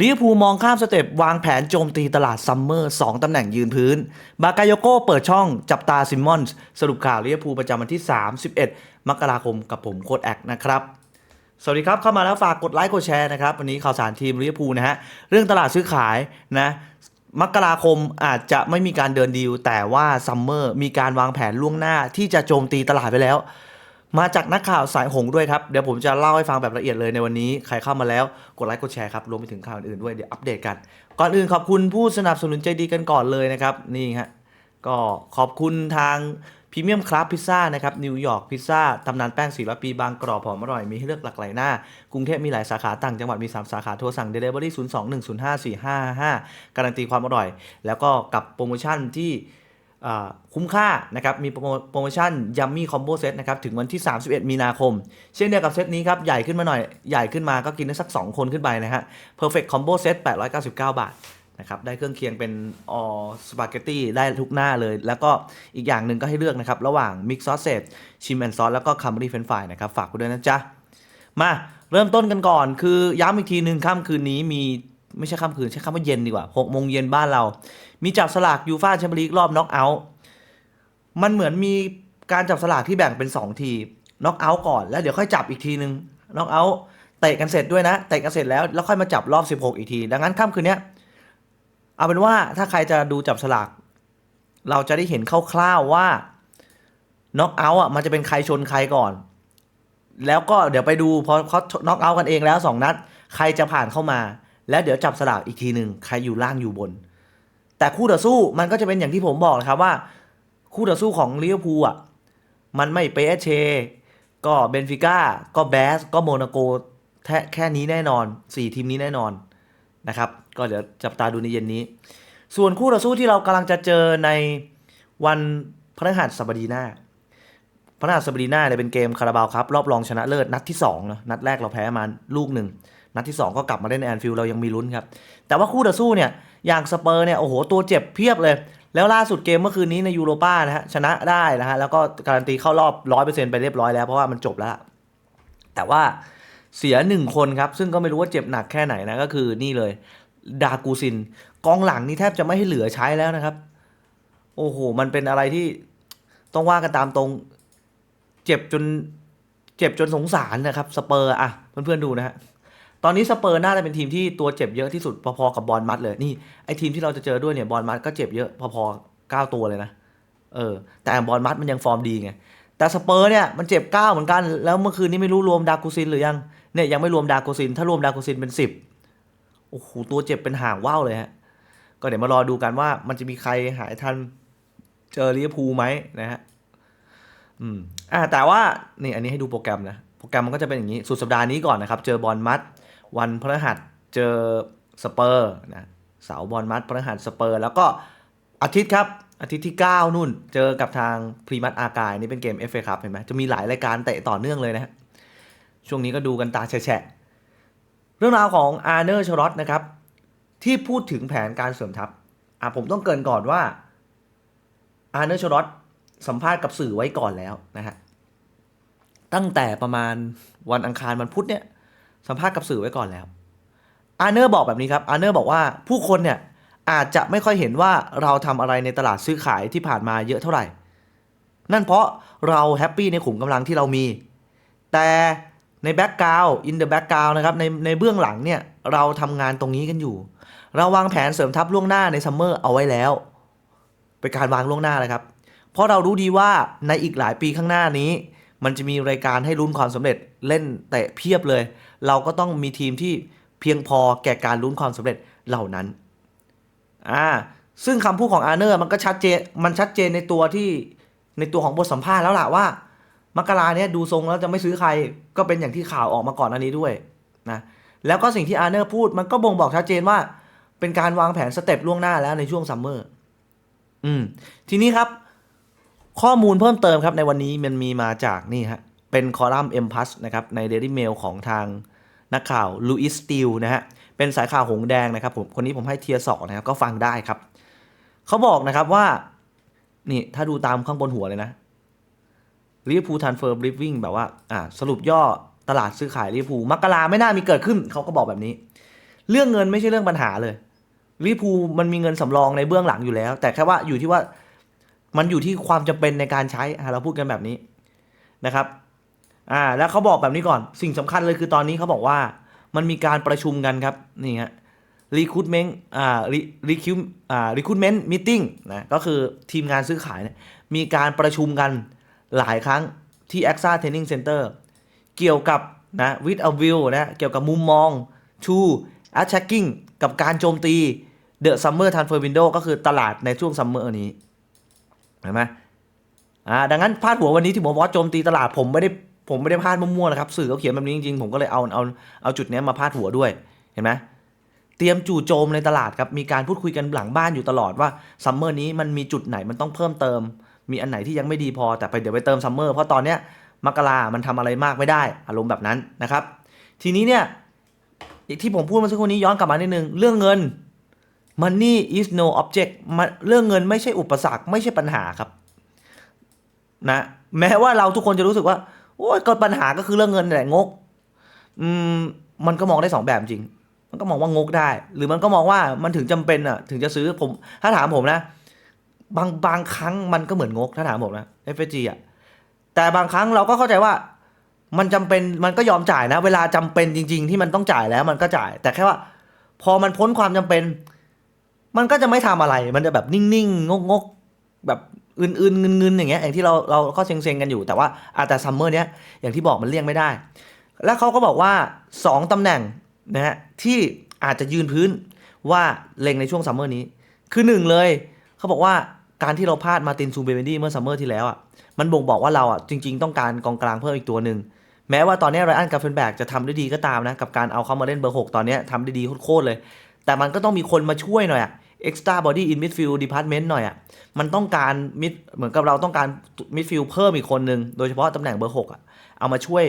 ลิเวอร์พูลมองข้ามสเต็ปวางแผนโจมตีตลาดซัมเมอร์2ตำแหน่งยืนพื้น บากายโยโก้เปิดช่องจับตาซิมมอนส์สรุปข่าวลิเวอร์พูลประจำวันที่ 31 มกราคมกับผมโค้ดแอกนะครับสวัสดีครับ เข้ามาแล้วฝากกดไลค์กดแชร์นะครับ วันนี้ข่าวสารทีมลิเวอร์พูลนะฮะ เรื่องตลาดซื้อขายนะมกราคมอาจจะไม่มีการเดินดีล แต่ว่าซัมเมอร์มีการวางแผนล่วงหน้าที่จะโจมตีตลาดไปแล้ว มาจากนักข่าวสายหงด้วยครับ เดี๋ยวผมจะเล่าให้ฟังแบบละเอียดเลยในวันนี้ ใครเข้ามาแล้วกดไลค์กดแชร์ครับรวมไปถึงข่าวอื่นๆด้วยเดี๋ยวอัปเดตกัน ก่อนอื่นขอบคุณผู้สนับสนุนใจดีกันก่อนเลยนะครับนี่ฮะก็ขอบคุณทางพรีเมียมคราฟพิซซ่านะครับนิวยอร์กพิซซ่าตำนานแป้ง400ปีบางกรอบหอมอร่อยมีให้เลือกหลากหลายหน้า กรุงเทพมีหลายสาขาต่างจังหวัดมี 3 สาขาโทรสั่ง Delivery 02-105-4555 การันตีความอร่อย แล้วก็กับโปรโมชั่นที่ คุ้มค่านะครับ มีโปรโมชั่นยัมมี่คอมโบเซตนะครับ ถึงวันที่ 31 มีนาคม เช่นเดียวกับเซตนี้ครับ ใหญ่ขึ้นมาหน่อย ใหญ่ขึ้นมาก็กินได้สัก 2 คนขึ้นไปนะฮะ Perfect Combo Set 899 บาทนะครับ ได้เครื่องเคียงเป็นออสปาเกตตี้ได้ทุกหน้าเลย แล้วก็อีกอย่างหนึ่งก็ให้เลือกนะครับ ระหว่างมิกซ์ซอสเซตชิมแอนซอสแล้วก็คัมเบอรี่เฟนฟายนะครับ ฝากคุณด้วยนะจ๊ะ มาเริ่มต้นกันก่อน คือย้ำอีกทีหนึ่งค่ำคืนนี้มี ไม่ใช่ค่ำคืนใช้คำว่าเย็นดีกว่า6โมงเย็นบ้านเรา มีจับสลากยูฟาแชมเปี้ยนลีกรอบน็อกเอาท์มันเหมือนมีการจับสลากที่แบ่งเป็น 2 ทีน็อกเอาท์ก่อนแล้วเดี๋ยวค่อยจับอีกทีหนึ่งน็อกเอาท์เตะกันเสร็จด้วยนะเตะกันเสร็จแล้วแล้วค่อยมาจับรอบ 16 อีกที ดังนั้นค่ำคืนนี้เอาเป็นว่าถ้าใครจะดูจับสลาก เราจะได้เห็นคร่าวๆว่าน็อกเอาท์อะมันจะเป็นใครชนใครก่อน แล้วก็เดี๋ยวไปดูพอเขาน็อกเอาท์กันเองแล้วสองนัด ใครจะผ่านเข้ามา แล้วเดี๋ยวจับสลากอีกทีหนึ่งใครอยู่ล่างอยู่บน แต่คู่ต่อสู้มันก็จะเป็นอย่างที่ผมบอกนะครับว่า คู่ต่อสู้ของลิเวอร์พูลอะมันไม่เปเชก็เบนฟิก้าก็แบสก็โมนาโกแค่แค่นี้แน่นอนสี่ทีมนี้แน่นอนนะครับ ก็เดี๋ยวจับตาดูในเย็นนี้ ส่วนคู่ต่อสู้ที่เรากำลังจะเจอในวันพฤหัสบดีหน้าพฤหัสบดีหน้าเนี่ยเป็นเกมคาราบาวครับ รอบรองชนะเลิศนัดที่2นะนัดแรกเราแพ้มาลูกหนึ่ง นัดที่ 2 ก็กลับมาได้ในแอนฟิลด์เรายังมีลุ้นครับ แต่ว่าคู่ต่อสู้เนี่ยอย่างสเปอร์เนี่ยโอ้โหตัวเจ็บเพียบเลย แล้วล่าสุดเกมเมื่อคืนนี้ในยูโรป้านะฮะชนะได้นะฮะแล้วก็การันตีเข้ารอบ 100%ไปเรียบร้อยแล้วเพราะว่ามันจบแล้ว แต่ว่าเสียหนึ่งคนครับซึ่งก็ไม่รู้ว่าเจ็บหนักแค่ไหนนะก็คือนี่เลยดากูซิน กองหลังนี่แทบจะไม่ให้เหลือใช้แล้วนะครับ โอ้โห มันเป็นอะไรที่ต้องว่ากันตามตรง เจ็บจน เจ็บจนสงสารนะครับ สเปอร์อะเพื่อนๆดูนะฮะ ตอนนี้สเปอร์น่าจะเป็นทีมที่ตัวเจ็บเยอะที่สุดพอๆกับบอลมัดเลยนี่ไอทีมที่เราจะเจอด้วยเนี่ยบอลมัดก็เจ็บเยอะพอๆเก้าตัวเลยนะเออแต่บอลมัดมันยังฟอร์มดีไงแต่สเปอร์เนี่ยมันเจ็บเก้าเหมือนกัน แล้วเมื่อคืนนี้ไม่รู้รวมดากูซินหรือยังเนี่ยยังไม่รวมดากูซิน ถ้ารวมดากูซินเป็นสิบโอ้โหตัวเจ็บเป็นห่างว่าวเลยฮะก็เดี๋ยวมารอดูกันว่ามันจะมีใครหายทันเจอลิเวอร์พูลไหมนะฮะอืมอ่าแต่ว่านี่อันนี้ให้ดูโปรแกรมนะโปรแกรมมันก็จะเป็นอย่างนี้สุดสัปดาห์นี้ก่อนนะครับ เจอบอลมัด วันพฤหัสเจอสเปอร์นะเสาบอลมัดพฤหัสสเปอร์ แล้วก็อาทิตย์ครับ อาทิตย์ที่ 9 นู่น เจอกับทางพรีมัตอากายนี่เป็นเกม FA ครับเห็นไหมจะมีหลายรายการเตะต่อเนื่องเลยนะฮะช่วงนี้ก็ดูกันตาแฉะเรื่องราวของอาร์เนอร์ชรอตนะครับที่พูดถึงแผนการเสริมทัพอะผมต้องเกินก่อนว่าอาร์เนอร์ชรอตสัมภาษณ์กับสื่อไว้ก่อนแล้วนะฮะตั้งแต่ประมาณวันอังคารวันพุธเนี่ย สัมภาษณ์กับสื่อไว้ก่อนแล้วอาร์เนอร์บอกแบบนี้ครับอาร์เนอร์บอกว่าผู้คนเนี่ยอาจจะไม่ค่อยเห็นว่าเราทำอะไรในตลาดซื้อขายที่ผ่านมาเยอะเท่าไหร่ นั่นเพราะเราแฮปปี้ในขุมกำลังที่เรามี แต่ในแบ็กกราวด์อินเดอะแบ็กกราวด์นะครับในในเบื้องหลังเนี่ยเราทำงานตรงนี้กันอยู่ เราวางแผนเสริมทัพล่วงหน้าในซัมเมอร์เอาไว้แล้วเป็นการวางล่วงหน้าเลยครับ เพราะเรารู้ดีว่าในอีกหลายปีข้างหน้านี้ มันจะมีรายการให้ลุ้นความสำเร็จเล่นเตะเพียบเลย เราก็ต้องมีทีมที่เพียงพอแก่การลุ้นความสำเร็จเหล่านั้นอ่าซึ่งคำพูดของอาร์เนอร์มันก็ชัดเจนมันชัดเจนในตัวที่ในตัวของบทสัมภาษณ์แล้วล่ะว่า มกราเนี่ยดูทรงแล้วจะไม่ซื้อใครก็เป็นอย่างที่ข่าวออกมาก่อนอันนี้ด้วยนะแล้วก็สิ่งที่อาร์เนอร์พูดมันก็บ่งบอกชัดเจนว่า เป็นการวางแผนสเต็ปล่วงหน้าแล้วในช่วงซัมเมอร์อืมทีนี้ครับ ข้อมูลเพิ่มเติมครับในวันนี้มันมีมาจากนี่ฮะเป็นคอลัมน์ M Plus นะครับใน Daily Mail ของทางนักข่าวลูอิสติลนะฮะเป็นสายข่าวหงแดงนะครับผมคนนี้ผมให้เทียร์สองนะครับก็ฟังได้ครับ เขาบอกนะครับว่า นี่ถ้าดูตามข้างบนหัวเลยนะลิเวอร์พูลทันเฟอร์บลิฟวิ่งแบบว่าอ่าสรุปย่อตลาดซื้อขายลิเวอร์พูลมกราไม่น่ามีเกิดขึ้นเขาก็บอกแบบนี้ เรื่องเงินไม่ใช่เรื่องปัญหาเลยลิเวอร์พูลมันมีเงินสำรองในเบื้องหลังอยู่แล้ว แต่แค่ว่าอยู่ที่ว่า มันอยู่ที่ความจำเป็นในการใช้เราพูดกันแบบนี้นะครับอ่าแล้วเขาบอกแบบนี้ก่อนสิ่งสำคัญเลยคือตอนนี้เขาบอกว่ามันมีการประชุมกันครับนี่ฮะ recruitment อ่า recruit อ่า recruitment meeting นะก็คือทีมงานซื้อขายเนี่ยมีการประชุมกันหลายครั้งที่ AXA Training Center เกี่ยวกับนะ with a view นะเกี่ยวกับมุมมอง to attacking กับการโจมตี the summer transfer window ก็คือตลาดในช่วงซัมเมอร์นี้ เห็นไหมอ่าดังนั้นพาดหัววันนี้ที่ผมบอกว่าโจมตีตลาดผมไม่ได้ผมไม่ได้พาดมั่วๆนะครับสื่อเขาเขียนแบบนี้จริงๆผมก็เลยเอาเอาเอาจุดนี้มาพาดหัวด้วยเห็นไหมเตรียมจู่โจมในตลาดครับมีการพูดคุยกันหลังบ้านอยู่ตลอดว่าซัมเมอร์นี้มันมีจุดไหนมันต้องเพิ่มเติม มีอันไหนที่ยังไม่ดีพอแต่ไปเดี๋ยวไปเติมซัมเมอร์เพราะตอนเนี้ยมกรามันทำอะไรมากไม่ได้ อารมณ์แบบนั้นนะครับ ทีนี้เนี่ยที่ผมพูดมาสักครู่นี้ย้อนกลับมานิดนึงเรื่องเงิน money is no object มันเรื่องเงินไม่ใช่อุปสรรคไม่ใช่ปัญหาครับนะแม้ว่าเราทุกคนจะรู้สึกว่าโอ้ยก็ปัญหาก็คือเรื่องเงินแหละงกอืมมันก็มองได้สองแบบจริง มันก็มองว่างกได้ หรือมันก็มองว่ามันถึงจำเป็นอะถึงจะซื้อผม ถ้าถามผมนะ บางบางครั้งมันก็เหมือนงกถ้าถามผมนะ FG อะแต่บางครั้งเราก็เข้าใจว่ามันจำเป็นมันก็ยอมจ่ายนะ เวลาจำเป็นจริง ๆ ที่มันต้องจ่ายแล้วมันก็จ่าย แต่แค่ว่า พอมันพ้นความจำเป็น มันก็จะไม่ทำอะไร มันจะแบบนิ่งๆงกๆแบบอื่นๆเงินๆอย่างเงี้ยอย่างที่เราเราก็เซ็งๆกันอยู่แต่ว่าอาแต่ซัมเมอร์เนี้ยอย่างที่บอกมันเลี่ยงไม่ได้ แล้วเขาก็บอกว่า 2ตำแหน่งนะฮะที่อาจจะยืนพื้นว่าเล็งในช่วงซัมเมอร์นี้ คือหนึ่งเลยเขาบอกว่าการที่เราพลาดมาตินซูเบเบนดี้เมื่อซัมเมอร์ที่แล้วอะมันบ่งบอกว่าเราอะจริง ๆ ต้องการกองกลางเพิ่มอีกตัวหนึ่งแม้ว่าตอนนี้ไรอันกาเฟนแบกจะทำได้ดีก็ตามนะกับการเอาเขามาเล่นเบอร์หกตอนนี้ยทำได้ดีโคตรๆเลย แต่มันก็ต้องมีคนมาช่วยหน่อยอะ extra body in midfield department หน่อยอะ มันต้องการมิดเหมือนกับเราต้องการมิดฟิลด์เพิ่มอีกคนนึง โดยเฉพาะตำแหน่งเบอร์หกอะ เอามาช่วย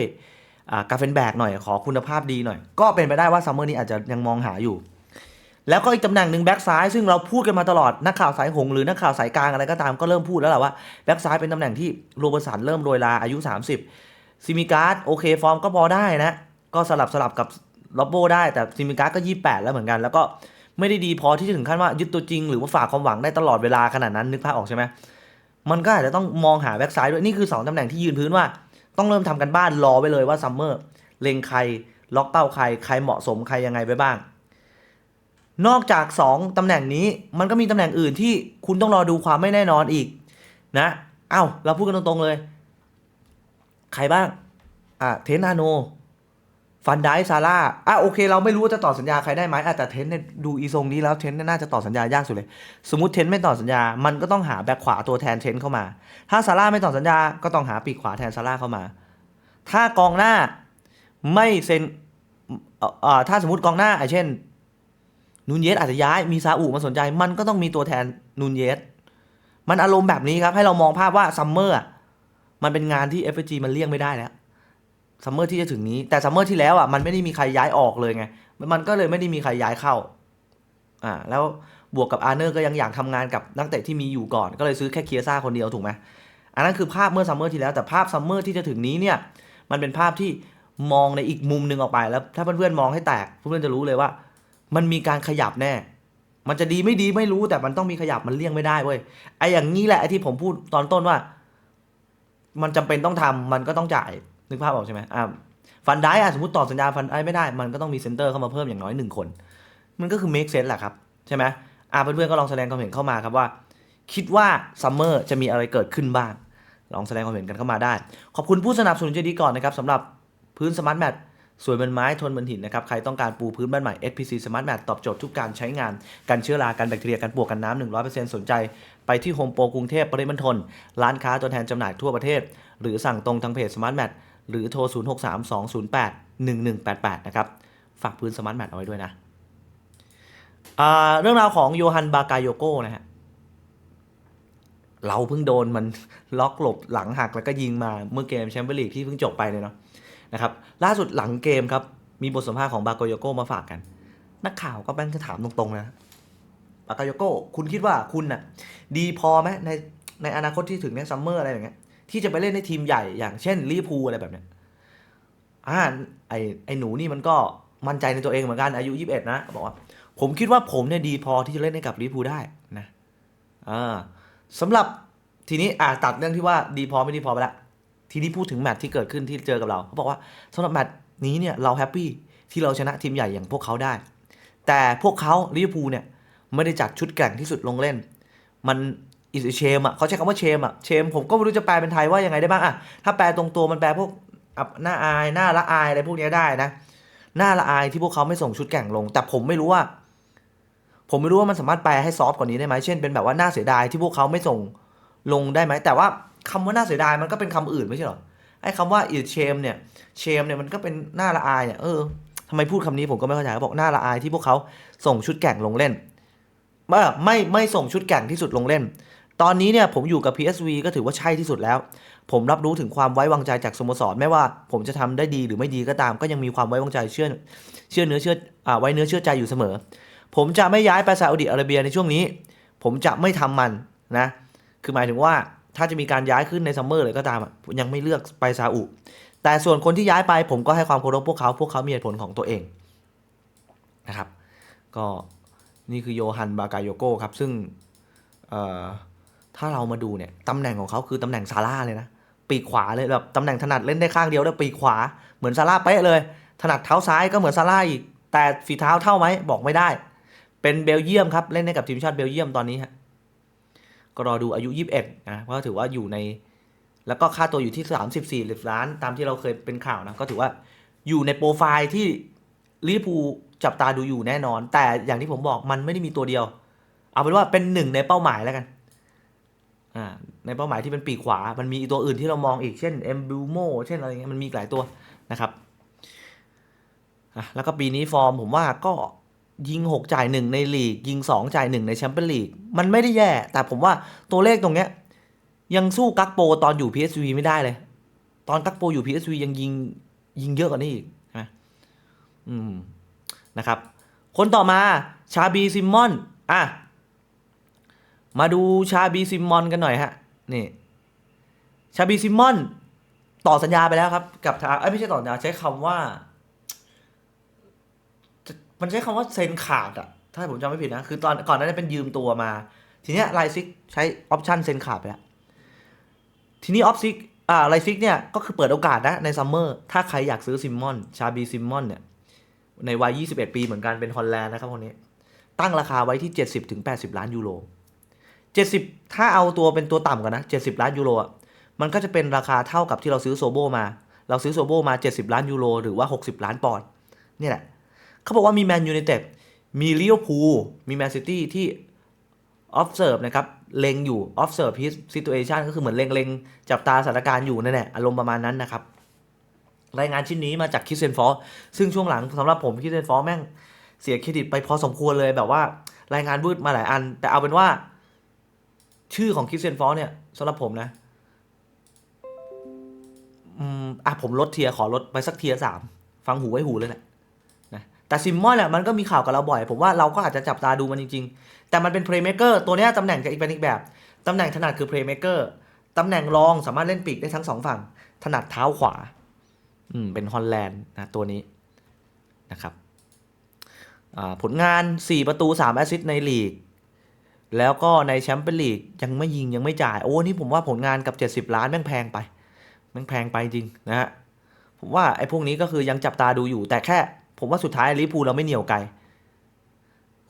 กาเฟนแบกหน่อย ขอคุณภาพดีหน่อย ก็เป็นไปได้ว่าซัมเมอร์นี้อาจจะยังมองหาอยู่ แล้วก็อีกตำแหน่งหนึ่งแบ็กซ้ายซึ่งเราพูดกันมาตลอด นักข่าวสายหงหรือนักข่าวสายกลางอะไรก็ตามก็เริ่มพูดแล้วแหละว่าแบ็กซ้ายเป็นตำแหน่งที่โรเบอร์สันเริ่มโรยลาอายุ 30ซิมิการ์ดโอเคฟอร์มก็พอได้นะ ก็สลับสลับกับล็อบโบได้แต่ซิมิการ์ดก็ 28 แล้วเหมือนกันแล้วก็ ไม่ได้ดีพอที่จะถึงขั้นว่ายึดตัวจริง หรือว่าฝากความหวังได้ตลอดเวลาขนาดนั้นนึกภาพออกใช่ไหมมันก็อาจจะต้องมองหาแบ็กซ้ายด้วยนี่คือ 2ตำแหน่งที่ยืนพื้นว่า ต้องเริ่มทำกันบ้านรอไว้เลยว่าซัมเมอร์เล็งใครล็อกเป้าใครใครเหมาะสมใครยังไงไปบ้าง นอกจาก 2ตำแหน่งนี้มันก็มีตำแหน่งอื่นที่คุณต้องรอดูความไม่แน่นอนอีกนะเอ้าเราพูดกันตรงๆเลย ใครบ้างอะเทนนาโน ฟันไดซาร่าอะโอเค เราไม่รู้ว่าจะต่อสัญญาใครได้ไหมอะแต่เทนเนี่ยดูอีทรงนี้แล้วเทนเนี่ยน่าจะต่อสัญญายากสุดเลย สมมติเทนไม่ต่อสัญญา มันก็ต้องหาแบ็คขวาตัวแทนเทนเข้ามา ถ้าซาร่าไม่ต่อสัญญา ก็ต้องหาปีกขวาแทนซาร่าเข้ามา ถ้ากองหน้าไม่เซ็นเอ่อถ้าสมมติกองหน้าไอเช่น นูนเยสอาจจะย้าย มีซาอุมาสนใจ มันก็ต้องมีตัวแทนนูนเยส มันอารมณ์แบบนี้ครับ ให้เรามองภาพว่าซัมเมอร์มันเป็นงานที่ f อ g มันเลี่ยงไม่ได้แล้ว ซัมเมอร์ที่จะถึงนี้ แต่ซัมเมอร์ที่แล้วอะมันไม่ได้มีใครย้ายออกเลยไง มันก็เลยไม่ได้มีใครย้ายเข้า อ่า แล้วบวกกับอาร์เนอร์ก็ยังอยากทำงานกับนักเตะที่มีอยู่ก่อน ก็เลยซื้อแค่เคียซ่าคนเดียวถูกไหมอันนั้นคือภาพเมื่อซัมเมอร์ที่แล้วแต่ภาพซัมเมอร์ที่จะถึงนี้เนี่ย มันเป็นภาพที่มองในอีกมุมหนึ่งออกไปแล้ว ถ้าเพื่อนๆมองให้แตกเพื่อนๆจะรู้เลยว่า มันมีการขยับแน่ มันจะดีไม่ดีไม่รู้แต่มันต้องมีขยับมันเลี่ยงไม่ได้เว้ยไอ้อย่างนี้แหละไอ้ที่ผมพูดตอนต้นว่า มันจำเป็นต้องทำมันก็ต้องจ่าย นึกภาพออกใช่ไหมอ่าฟันได้อะสมมติต่อสัญญาฟันได้ไม่ได้ มันก็ต้องมีเซนเตอร์เข้ามาเพิ่มอย่างน้อยหนึ่งคน มันก็คือ make sense แหละครับ ใช่ไหมอ่าเพื่อนๆก็ลองแสดงความเห็นเข้ามาครับว่า คิดว่าซัมเมอร์จะมีอะไรเกิดขึ้นบ้าง ลองแสดงความเห็นกันเข้ามาได้ ขอบคุณผู้สนับสนุนใจดีก่อนนะครับสำหรับพื้นสมาร์ทแมทสวยบนไม้ทนบนหินนะครับ ใครต้องการปูพื้นบ้านใหม่ SPC Smart Mat ตอบโจทย์ทุกการใช้งาน กันเชื้อรา กันแบคทีเรีย กันปวกกันน้ำ100%สนใจ ไปที่โฮมโปรกรุงเทพปริมณฑลร้านค้าตัวแทนจำหน่ายทั่วประเทศ หรือสั่งตรงทางเพจ Smart Mat หรือโทร 0632081188 นะครับ ฝากพื้น Smart Mat เอาไว้ด้วยนะเรื่องราวของโยฮันบากาโยโก้นะฮะเราเพิ่งโดนมันล็อกหลบหลังหักแล้วก็ยิงมาเมื่อเกมแชมเปี้ยนลีกที่เพิ่งจบไปเลยเนาะนะครับล่าสุดหลังเกมครับ มีบทสัมภาษณ์ของบากาโยโก้มาฝากกัน นักข่าวก็แม่งจะถามตรงๆนะบากาโยโก้คุณคิดว่าคุณน่ะ ดีพอไหมในในอนาคตที่ถึงในซัมเมอร์อะไรอย่างเงี้ย ที่จะไปเล่นในทีมใหญ่อย่างเช่นลิพูอะไรแบบเนี้ยอ่าไอไอหนูนี่มันก็มั่นใจในตัวเองเหมือนกันอายุ 21 นะบอกว่าผมคิดว่าผมเนี่ยดีพอที่จะเล่นให้กับลิพูได้นะอ่าสำหรับทีนี้อ่าตัดเรื่องที่ว่าดีพอไม่ดีพอไปละทีนี้พูดถึงแมตช์ที่เกิดขึ้นที่เจอกับเราเขาบอกว่าสำหรับแมตช์นี้เนี่ยเราแฮปปี้ที่เราชนะทีมใหญ่อย่างพวกเขาได้ แต่พวกเขาลิเวอร์พูลเนี่ยไม่ได้จัดชุดแกร่งที่สุดลงเล่น มัน อิสเชมอะเขาใช้คำว่าเชมอะเชมผมก็ไม่รู้จะแปลเป็นไทยว่ายังไงได้บ้างอะถ้าแปลตรงตัวมันแปลพวกอับหน้าอายหน้าละอายอะไรพวกนี้ได้นะหน้าละอายที่พวกเขาไม่ส่งชุดแข่งลง แต่ผมไม่รู้ว่า ผมไม่รู้ว่ามันสามารถแปลให้ซอฟต์กว่านี้ได้ไหมเช่นเป็นแบบว่าน่าเสียดายที่พวกเขาไม่ส่งลงได้ไหมแต่ว่าคำว่าน่าเสียดายมันก็เป็นคำอื่นไม่ใช่หรอไอ้คำว่าอิเชมเนี่ยเชมเนี่ยมันก็เป็นหน้าละอายเนี่ยเออทำไมพูดคำนี้ผมก็ไม่เข้าใจเขาบอกหน้าละอายที่พวกเขาส่งชุดแข่งลงเล่นไม่ไม่ส่งชุดแข่งที่สุดลงเล่น ตอนนี้เนี่ยผมอยู่กับ PSV ก็ถือว่าใช่ที่สุดแล้ว ผมรับรู้ถึงความไว้วางใจจากสโมสรไม่ว่าผมจะทำได้ดีหรือไม่ดีก็ตาม ก็ยังมีความไว้วางใจเชื่อเชื่อเนื้อเชื่ออ่าไว้เนื้อเชื่อใจอยู่เสมอ ผมจะไม่ย้ายไปซาอุดิอาระเบียในช่วงนี้ ผมจะไม่ทำมันนะคือหมายถึงว่าถ้าจะมีการย้ายขึ้นในซัมเมอร์เลยก็ตามยังไม่เลือกไปซาอุแต่ส่วนคนที่ย้ายไปผมก็ให้ความเคารพพวกเขาพวกเขามีเหตุผลของตัวเองนะครับ ก็นี่คือโยฮันบากายโยโก้ครับซึ่งเอ่อ ถ้าเรามาดูเนี่ยตำแหน่งของเขาคือตำแหน่งซาร่าเลยนะ ปีกขวาเลยแบบตำแหน่งถนัดเล่นได้ข้างเดียวแล้วปีกขวาเหมือนซาร่าเป๊ะเลย ถนัดเท้าซ้ายก็เหมือนซาร่าอีก แต่ฝีเท้าเท่าไหมบอกไม่ได้ เป็นเบลเยียมครับเล่นให้กับทีมชาติเบลเยียมตอนนี้ฮะก็รอดูอายุ 21นะเพราะถือว่าอยู่ใน แล้วก็ค่าตัวอยู่ที่ 34ล้าน ตามที่เราเคยเป็นข่าวนะก็ถือว่าอยู่ในโปรไฟล์ที่ลิเวอร์พูลจับตาดูอยู่แน่นอน แต่อย่างที่ผมบอกมันไม่ได้มีตัวเดียว เอาเป็นว่าเป็นหนึ่งในเป้าหมายแล้วกัน อ่าในเป้าหมายที่เป็นปีกขวา มันมีตัวอื่นที่เรามองอีกเช่นเอมบูโมเช่นอะไรเงี้ยมันมีหลายตัวนะครับอะแล้วก็ปีนี้ฟอร์มผมว่าก็ยิง 6 จ่าย 1 ในลีก ยิง 2 จ่าย 1 ในแชมเปี้ยนลีก มันไม่ได้แย่ แต่ผมว่าตัวเลขตรงเนี้ย ยังสู้กักโปตอนอยู่ PSV ไม่ได้เลย ตอนกักโปอยู่ PSV ยังยิงยิงเยอะกว่านี้อีกนะอืมนะครับ คนต่อมาชาบีซิมมอน อะ มาดูชาบีซิมมอนกันหน่อยฮะ นี่ชาบีซิมมอน ต่อสัญญาไปแล้วครับ กับทางเอ้ยไม่ใช่ต่อสัญญาใช้คำว่า มันใช้คำว่าเซ็นขาดอะถ้าผมจำไม่ผิดนะ คือตอนก่อนนั้นเป็นยืมตัวมา ทีเนี้ยไลซิกใช้ออปชันเซ็นขาดไปแล้ว ทีนี้ออฟซิกอ่าไลซิกเนี่ยก็คือเปิดโอกาสนะในซัมเมอร์ถ้าใครอยากซื้อซิมมอน ชาบีซิมมอนเนี่ย ในวัย 21 ปีเหมือนกันเป็นฮอลแลนด์นะครับคนนี้ ตั้งราคาไว้ที่ 70ถึง80 ล้านยูโร 70ถ้าเอาตัวเป็นตัวต่ำกันนะ70ล้านยูโรอะมันก็จะเป็นราคาเท่ากับที่เราซื้อโซโบมา เราซื้อโซโบมา 70 ล้านยูโรหรือว่า 60 ล้านปอนด์นี่แหละเขาบอกว่ามีแมนยูไนเต็ดมีลิเวอร์พูลมีแมนซิตี้ที่ observe นะครับเล็งอยู่ observe his situation ก็คือเหมือนเล็งเล็งจับตาสถานการณ์อยู่นั่นแหละอารมณ์ประมาณนั้นนะครับ รายงานชิ้นนี้มาจากคิสเซนฟอร์ซึ่งช่วงหลังสำหรับผมคิสเซนฟอร์แม่งเสียเครดิตไปพอสมควรเลยแบบว่า รายงานวืดมาหลายอัน แต่เอาเป็นว่า ชื่อของคิสเซนฟอร์เนี่ยสำหรับผมนะอืมอะผมลดเทียขอลดไปสักเทียสามฟังหูไว้หูเลยแหละนะแต่ซิมมอนเนี่ยมันก็มีข่าวกับเราบ่อย ผมว่าเราก็อาจจะจับตาดูมันจริง ๆ แต่มันเป็นเพลย์เม k เกอร์ตัวเนี้ยตำแหน่งจะอีกเป็นอีกแบบตำแหน่งถนัดคือเพลย์เม k เกอร์ตำแหน่งรองสามารถเล่นปีกได้ทั้งสองฝั่ง ถนัดเท้าขวา อืม เป็นฮอลแลนด์นะตัวนี้นะครับผลงาน 4 ประตู 3 แอสซิสต์ในลีก แล้วก็ในแชมเปี้ยนลีกยังไม่ยิงยังไม่จ่าย โอ้นี่ผมว่าผลงานกับ 70 ล้านแม่งแพงไป แม่งแพงไปจริงนะฮะ ผมว่าไอ้พวกนี้ก็คือยังจับตาดูอยู่ แต่แค่ ผมว่าสุดท้ายลิเวอร์พูเราไม่เหนียวไกล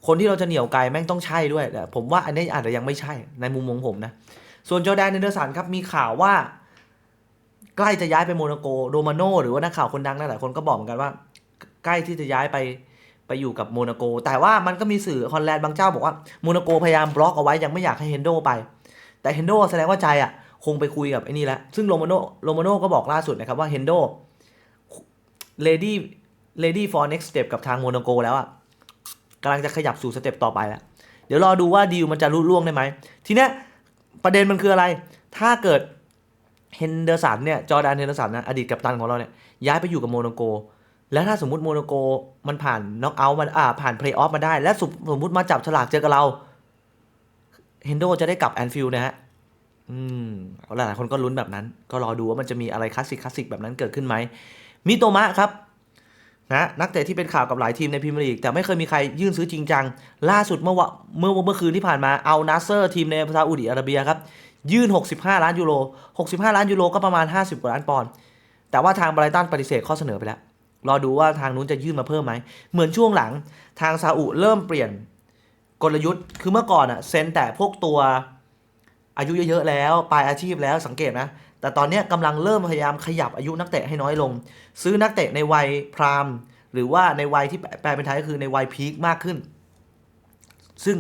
คนที่เราจะเหนียวไกลแม่งต้องใช่ด้วยแต่ผมว่าอันนี้อาจจะยังไม่ใช่ในมุมมองผมนะ ส่วนจอแดนเนเดอร์สันครับมีข่าวว่า ใกล้จะย้ายไปโมนาโกโรมาโนหรือว่านักข่าวคนดังหลายคนก็บอกเหมือนกันว่า ใกล้ที่จะย้ายไป ไปอยู่กับโมนาโก แต่ว่ามันก็มีสื่อฮอลแลนด์บางเจ้าบอกว่าโมนาโกพยายามบล็อกเอาไว้ยังไม่อยากให้เฮนโดไป แต่เฮนโดแสดงว่าใจอะคงไปคุยกับไอ้นี่แล้ว ซึ่งโรมาโนโรมาโนก็บอกล่าสุดนะครับว่าเฮนโดเลดี้เลดี้ for next step กับทางโมนาโกแล้วอะกำลังจะขยับสู่สเต็ปต่อไปแล้ว เดี๋ยวรอดูว่าดีลมันจะรุล่วงได้ไหม ทีเนี้ยประเด็นมันคืออะไร ถ้าเกิดเฮนเดอร์สันเนี่ย จอร์แดนเฮนเดอร์สันนะอดีตกัปตันของเราเนี่ย ย้ายไปอยู่กับโมนาโก แล้วถ้าสมมติโมโนโกมันผ่านน็อกเอาท์มาอ่าผ่านเพลย์ออฟมาได้ และสมมติมาจับฉลากเจอกับเราเฮนโดจะได้กลับแอนฟิลด์นะฮะ อืมหลายๆคนก็ลุ้นแบบนั้น ก็รอดูว่ามันจะมีอะไรคลาสสิกคลาสสิกแบบนั้นเกิดขึ้นไหม มิโตมะครับ นะ นักเตะที่เป็นข่าวกับหลายทีมในพรีเมียร์ลีก แต่ไม่เคยมีใครยื่นซื้อจริงจัง ล่าสุดเมื่อวะเมื่อเมื่อคืนที่ผ่านมา เอานาเซอร์ทีมในซาอุดิอาระเบียครับ ยื่น 65 ล้านยูโร 65 ล้านยูโรก็ประมาณ 50 กว่าล้านปอนด์ แต่ว่าทางไบรตันปฏิเสธข้อเสนอไปแล้ว รอดูว่าทางนู้นจะยื่นมาเพิ่มไหม เหมือนช่วงหลังทางซาอุเริ่มเปลี่ยนกลยุทธ์ คือเมื่อก่อนอะเซ็นแต่พวกตัวอายุเยอะๆแล้ว ปลายอาชีพแล้วสังเกตนะ แต่ตอนนี้กำลังเริ่มพยายามขยับอายุนักเตะให้น้อยลง ซื้อนักเตะในวัยพรามหรือว่าในวัยที่แปลเป็นไทยก็คือในวัยพีคมากขึ้น ซึ่ง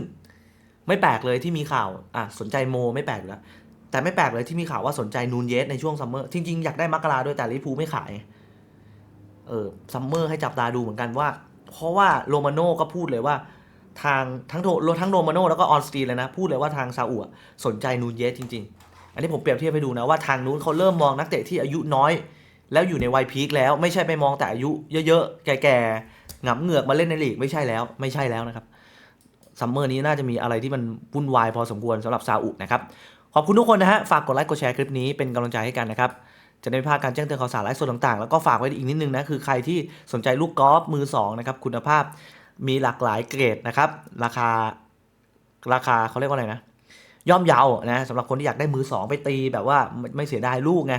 ไม่แปลกเลยที่มีข่าวอะสนใจโมไม่แปลกอยู่แล้วแต่ไม่แปลกเลยที่มีข่าวว่าสนใจนูนเยสในช่วงซัมเมอร์จริงๆอยากได้มักกะลาด้วยแต่ลิพูไม่ขาย เออซัมเมอร์ให้จับตาดูเหมือนกันว่า เพราะว่าโรมาโน่ก็พูดเลยว่า ทางทั้งโททั้งโรมาโน่แล้วก็ออนสตีนเลยนะ พูดเลยว่าทางซาอุสนใจนูนเยสจริง ๆ อันนี้ผมเปรียบเทียบให้ดูนะว่าทางนู้นเขาเริ่มมองนักเตะที่อายุน้อย แล้วอยู่ในวัยพีคแล้วไม่ใช่ไปมองแต่อายุเยอะๆ แก่ๆหงำเหงือกมาเล่นในลีกไม่ใช่แล้วไม่ใช่แล้วนะครับซัมเมอร์นี้น่าจะมีอะไรที่มันวุ่นวายพอสมควรสำหรับซาอุนะครับขอบคุณทุกคนนะฮะฝากกดไลค์กดแชร์คลิปนี้เป็นกำลังใจให้กันนะครับ จะได้ไม่พลาดการแจ้งเตือนข่าวสารไลฟ์สดต่างๆ แล้วก็ฝากไว้อีกนิดนึงนะคือใครที่สนใจลูกกอล์ฟมือ2นะครับคุณภาพมีหลากหลายเกรดนะครับ ราคาราคาเขาเรียกว่าอะไรนะ ย่อมเยาวนะสำหรับคนที่อยากได้มือ 2 ไปตีแบบว่าไม่เสียดายลูกไง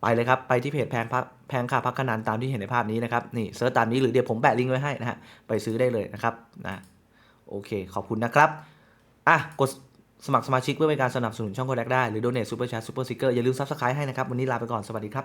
ไปเลยครับ ไปที่เพจแพงพักแพงค่าพักขนันตามที่เห็นในภาพนี้นะครับนี่เซิร์ชตามนี้หรือเดี๋ยวผมแปะลิงก์ไว้ให้นะฮะไปซื้อได้เลยนะครับนะโอเค ขอบคุณนะครับอะกด สมัครสมาชิกเพื่อเป็นการสนับสนุนช่องโคแดกได้ หรือโดเนทซูเปอร์แชร์ซูเปอร์ซิกเกอร์อย่าลืมซับสไครต์ให้นะครับ วันนี้ลาไปก่อน สวัสดีครับ